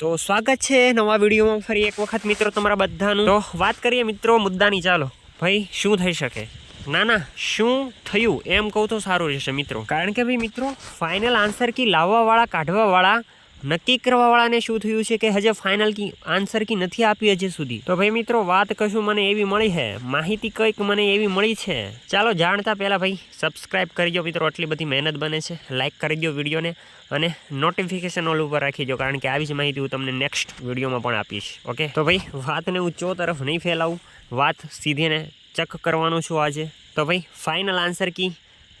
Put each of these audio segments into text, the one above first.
તો સ્વાગત છે નવા વિડીયોમાં ફરી એક વખત. મિત્રો તમારા બધાનું. તો વાત કરીએ મિત્રો મુદ્દાની. ચાલો. ભાઈ શું થઈ શકે? ના ના શું થયું? એમ કહું તો સારું રહેશે મિત્રો. કારણ કે ભાઈ મિત્રો ફાઇનલ આન્સર કી લાવવાવાળા કાઢવાવાળા નક્કી કરવાવાળાને શું થયું છે કે હજે ફાઇનલ કી આન્સર કી નથી આપી હજી સુધી? તો ભાઈ મિત્રો, વાત કશું મને એવી મળી છે માહિતી કંઈક મને એવી મળી છે. ચાલો જાણતા પહેલાં ભાઈ સબસ્ક્રાઈબ કરી દો મિત્રો. આટલી બધી મહેનત બને છે. લાઇક કરી દો વિડીયોને અને નોટિફિકેશન ઓલ ઉપર રાખી દો, કારણ કે આવી જ માહિતી હું તમને નેક્સ્ટ વિડીયોમાં પણ આપીશ. ઓકે તો ભાઈ, વાતને હું ચો તરફ નહીં ફેલાવું. વાત સીધીને ચક કરવાનું છું આજે. તો ભાઈ ફાઇનલ આન્સર કી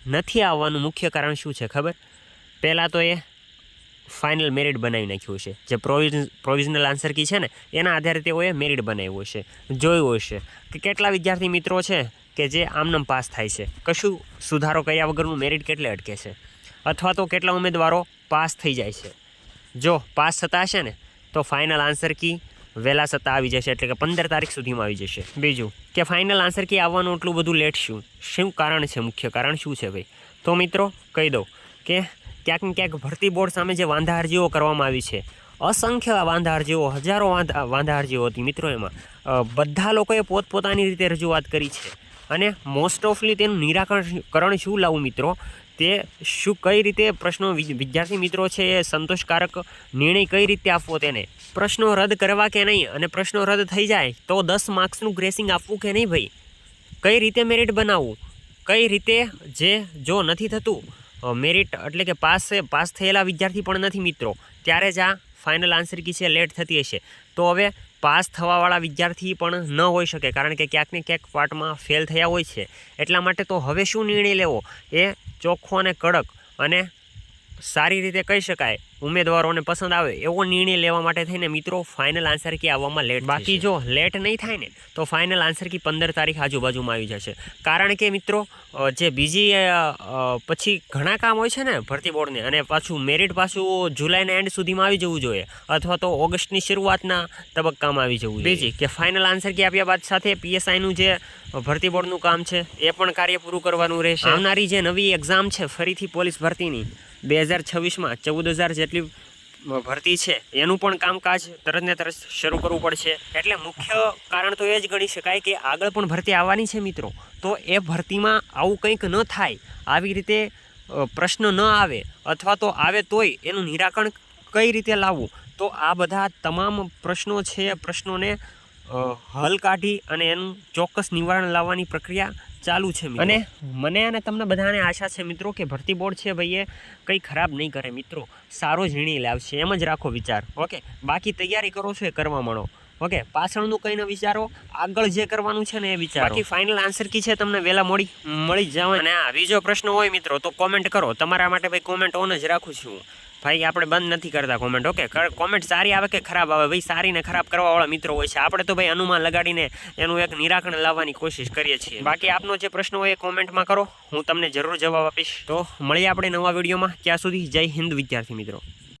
નથી આવવાનું મુખ્ય કારણ શું છે ખબર? પહેલાં તો એ ફાઇનલ મેરિટ બનાવી નાખ્યું છે જે પ્રોવિઝન પ્રોવિઝનલ આન્સર કી છે ને, એના આધારે તેઓએ મેરિટ બનાવ્યું છે જોયું હશે કે કેટલા વિદ્યાર્થી મિત્રો છે કે જે આમનામ પાસ થાય છે. કશું સુધારો કર્યા વગરનું મેરિટ કેટલે અટકે છે? અથવા તો કેટલા ઉમેદવારો પાસ થઈ જાય છે? જો પાસ થતા હશે ને, તો ફાઇનલ આન્સર કી વહેલા સત્તા આવી જશે, એટલે કે પંદર તારીખ સુધીમાં આવી જશે. બીજું, કે ફાઇનલ આન્સર કી આવવાનું એટલું બધું લેટ શું? શું કારણ છે મુખ્ય? કારણ શું છે ભાઈ? તો મિત્રો, કહી દઉં કે ક્યાંક ક્યાંક ભરતી બોર્ડ સામે જે વાંધા અરજીઓ કરવામાં આવી છે. અસંખ્ય વાંધા અરજીઓ હજારો વાંધા અરજીઓ હતી મિત્રો એમાં. બધા લોકોએ પોતપોતાની રીતે રજૂઆત કરી છે. અને મોસ્ટ ઓફલી તેનું નિરાકરણ શું લાવવું મિત્રો? તે શું કઈ રીતે પ્રશ્નો વિદ્યાર્થી મિત્રો છે એ સંતોષકારક નિર્ણય કઈ રીતે આપવો તેને? પ્રશ્નો રદ કરવા કે નહીં? અને પ્રશ્નો રદ થઈ જાય તો દસ માર્ક્સનું ગ્રેસિંગ આપવું કે નહીં ભાઈ? કઈ રીતે મેરિટ બનાવવું? કઈ રીતે જે, જો નથી થતું મેરિટ એટલે કે પાસ પાસ થયેલા વિદ્યાર્થી પણ નથી મિત્રો. ત્યારે જ આ ફાઇનલ આન્સર કી છે લેટ થતી હશે. તો હવે પાસ થવાવાળા વિદ્યાર્થી પણ ન હોઈ શકે, કારણ કે ક્યાંક ને ક્યાંક પાર્ટમાં ફેલ થયા હોય છે. એટલા માટે તો હવે શું નિર્ણય લેવો? એ ચોખ્ખો અને કડક અને સારી રીતે કહી શકાય. ઉમેદવારોને પસંદ આવે એવો નિર્ણય લેવા માટે થઈને મિત્રો ફાઇનલ આન્સર કી આવવામાં લેટ બાકી જો લેટ નહીં થાય ને તો ફાઇનલ આન્સર કી પંદર તારીખ આજુબાજુમાં આવી જશે. કારણ કે મિત્રો જે બીજી પછી ઘણા કામ હોય છે ને ભરતી બોર્ડને અને પાછું મેરિટ પાછું જુલાઈના એન્ડ સુધીમાં આવી જવું જોઈએ અથવા તો ઓગસ્ટની શરૂઆતના તબક્કામાં આવી જવું જોઈએ. બીજી કે ફાઇનલ આન્સર કી આપ્યા બાદ સાથે પીએસઆઈનું જે ભરતી બોર્ડનું કામ છે એ પણ કાર્ય પૂરું કરવાનું રહેશે. આવનારી જે નવી એક્ઝામ છે ફરીથી પોલીસ ભરતીની બે હજાર છવ્વીસમાં ચૌદ હજાર જેટલી ભરતી છે, એનું પણ કામકાજ તરત ને તરત શરૂ કરવું પડશે. એટલે મુખ્ય કારણ તો એ જ ગણી શકાય કે આગળ પણ ભરતી આવવાની છે મિત્રો. તો એ ભરતીમાં આવું કંઈક ન થાય, આવી રીતે પ્રશ્ન ન આવે, અથવા તો આવે તોય એનું નિરાકરણ કઈ રીતે લાવવું? તો આ બધા તમામ પ્રશ્નો છે પ્રશ્નોને હલ કાઢી અને એનું ચોક્કસ નિવારણ લાવવાની પ્રક્રિયા ચાલુ છે અને મને અને તમને બધાને આશા છે મિત્રો કે ભરતી બોર્ડ છે ભાઈએ કંઈ ખરાબ નહીં કરે મિત્રો. સારો જ નિર્ણય લાવશે એમ જ રાખો વિચાર. ઓકે બાકી તૈયારી કરો છો એ કરવા માંડો ઓકે પાછળનું કંઈ ન વિચારો આગળ જે કરવાનું છે ને એ વિચારો. બાકી ફાઇનલ આન્સર કી છે તમને વહેલા મોડી મળી જ જવા અને આ બીજો પ્રશ્ન હોય મિત્રો તો કોમેન્ટ કરો. તમારા માટે ભાઈ કોમેન્ટ ઓન જ રાખું છું. ભાઈ, આપણે બંધ નથી કરતા કોમેન્ટ ઓકે કોમેન્ટ સારી આવે કે ખરાબ આવે? ભાઈ સારી ને ખરાબ કરવાવાળા મિત્રો હોય છે. આપણે તો ભાઈ અનુમાન લગાડીને એનું એક નિરાકરણ લાવવાની કોશિશ કરીએ છીએ. બાકી આપનો જે પ્રશ્ન હોય એ કોમેન્ટમાં કરો. હું તમને જરૂર જવાબ આપીશ. તો મળીએ આપણે નવા વિડીયોમાં. ત્યાં સુધી જય હિન્દ, વિદ્યાર્થી મિત્રો.